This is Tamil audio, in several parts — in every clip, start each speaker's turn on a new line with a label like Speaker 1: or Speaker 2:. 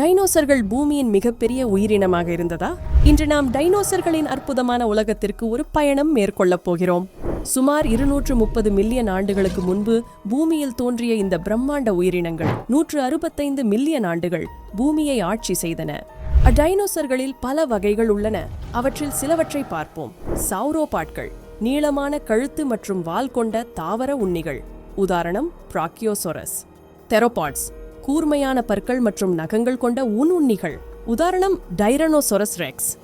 Speaker 1: டைனோசர்கள் பூமியின் மிகப்பெரிய உயிரினமாக இருந்ததா? இன்று நாம் டைனோசர்களின் அற்புதமான உலகத்திற்கு ஒரு பயணம் மேற்கொள்ளப் போகிறோம். சுமார் இருநூற்று முப்பது மில்லியன் ஆண்டுகளுக்கு முன்பு பூமியில் தோன்றிய இந்த பிரம்மாண்ட உயிரினங்கள் நூற்று அறுபத்தைந்து மில்லியன் ஆண்டுகள் பூமியை ஆட்சி செய்தன. அடைனோசர்களில் பல வகைகள் உள்ளன. அவற்றில் சிலவற்றை பார்ப்போம். சௌரோபாட்கள் நீளமான கழுத்து மற்றும் வால் கொண்ட தாவர உண்ணிகள். உதாரணம் பிராக்கியோசோரஸ். தெரோபாட்ஸ் கூர்மையான பற்கள் மற்றும் நகங்கள் கொண்ட ஊனுண்ணிகள். உதாரணம் டைரனோசொரஸ் ரெக்ஸ்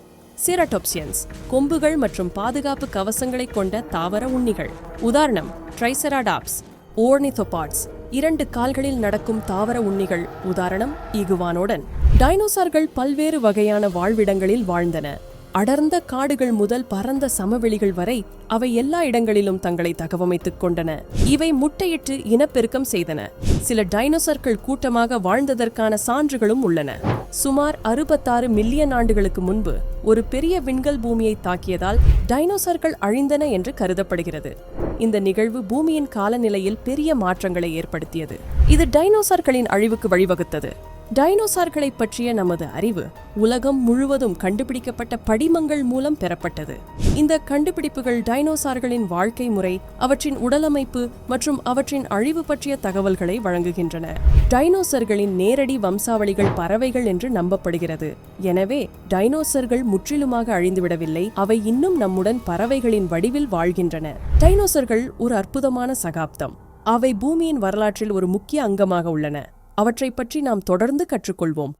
Speaker 1: சிரடோப்சியன்ஸ் கொம்புகள் மற்றும் பாதுகாப்பு கவசங்களைக் கொண்ட தாவர உண்ணிகள். உதாரணம் ட்ரைசெராடாப்ஸ் ஓர்னிதோபாட்ஸ் இரண்டு கால்களில் நடக்கும் தாவர உண்ணிகள். உதாரணம் இகுவானோடன். டைனோசார்கள் பல்வேறு வகையான வாழ்விடங்களில் வாழ்ந்தன. அடர்ந்த காடுகள் முதல் பரந்த சமவெளிகள் வரை அவை எல்லா இடங்களிலும் தங்களை தகவமைத்துக் கொண்டன. இவை முட்டையிட்டு இனப்பெருக்கம் செய்தன. சில டைனோசர்கள் கூட்டமாக வாழ்ந்ததற்கான சான்றுகளும் உள்ளன. சுமார் அறுபத்தாறு மில்லியன் ஆண்டுகளுக்கு முன்பு ஒரு பெரிய விண்கல் பூமியை தாக்கியதால் டைனோசர்கள் அழிந்தன என்று கருதப்படுகிறது. இந்த நிகழ்வு பூமியின் காலநிலையில் பெரிய மாற்றங்களை ஏற்படுத்தியது. இது டைனோசர்களின் அழிவுக்கு வழிவகுத்தது. டைனோசார்களை பற்றிய நமது அறிவு உலகம் முழுவதும் கண்டுபிடிக்கப்பட்ட படிமங்கள் மூலம் பெறப்பட்டது. இந்த கண்டுபிடிப்புகள் டைனோசார்களின் வாழ்க்கை முறை அவற்றின் உடலமைப்பு மற்றும் அவற்றின் அழிவு பற்றிய தகவல்களை வழங்குகின்றன. டைனோசர்களின் நேரடி வம்சாவளிகள் பறவைகள் என்று நம்பப்படுகிறது. எனவே டைனோசர்கள் முற்றிலுமாக அழிந்துவிடவில்லை அவை இன்னும் நம்முடன் பறவைகளின் வடிவில் வாழ்கின்றன. டைனோசர்கள் ஒரு அற்புதமான சகாப்தம். அவை பூமியின் வரலாற்றில் ஒரு முக்கிய அங்கமாக உள்ளன. அவற்றைப் பற்றி நாம் தொடர்ந்து கற்றுக்கொள்வோம்.